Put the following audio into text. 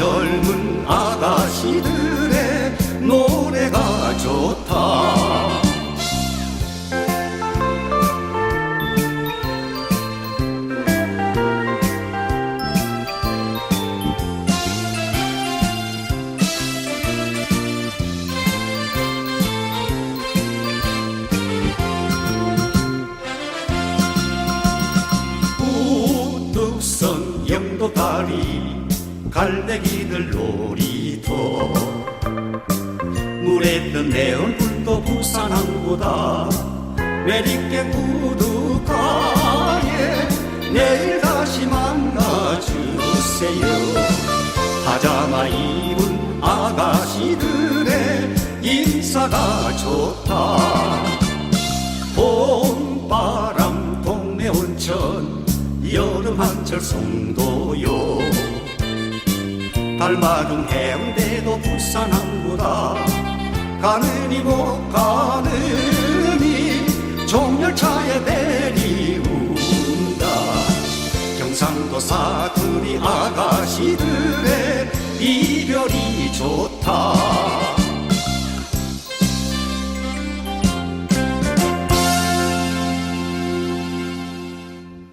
젊은 아가씨들의 노래가 좋다. 우뚝선 영도 다리 갈매기들 놀이터. 물에 뜬 내 얼굴도 부산항보다 메리께 구두가에 내일 다시 만나주세요. 파자마 입은 아가씨들의 인사가 좋다. 봄바람 동네 온천 여름 한철 송도요 달마중 해운대도 부산항보다 가느니 못 가느니 종열차에 내리운다. 경상도 사투리 아가씨들의 이별이 좋다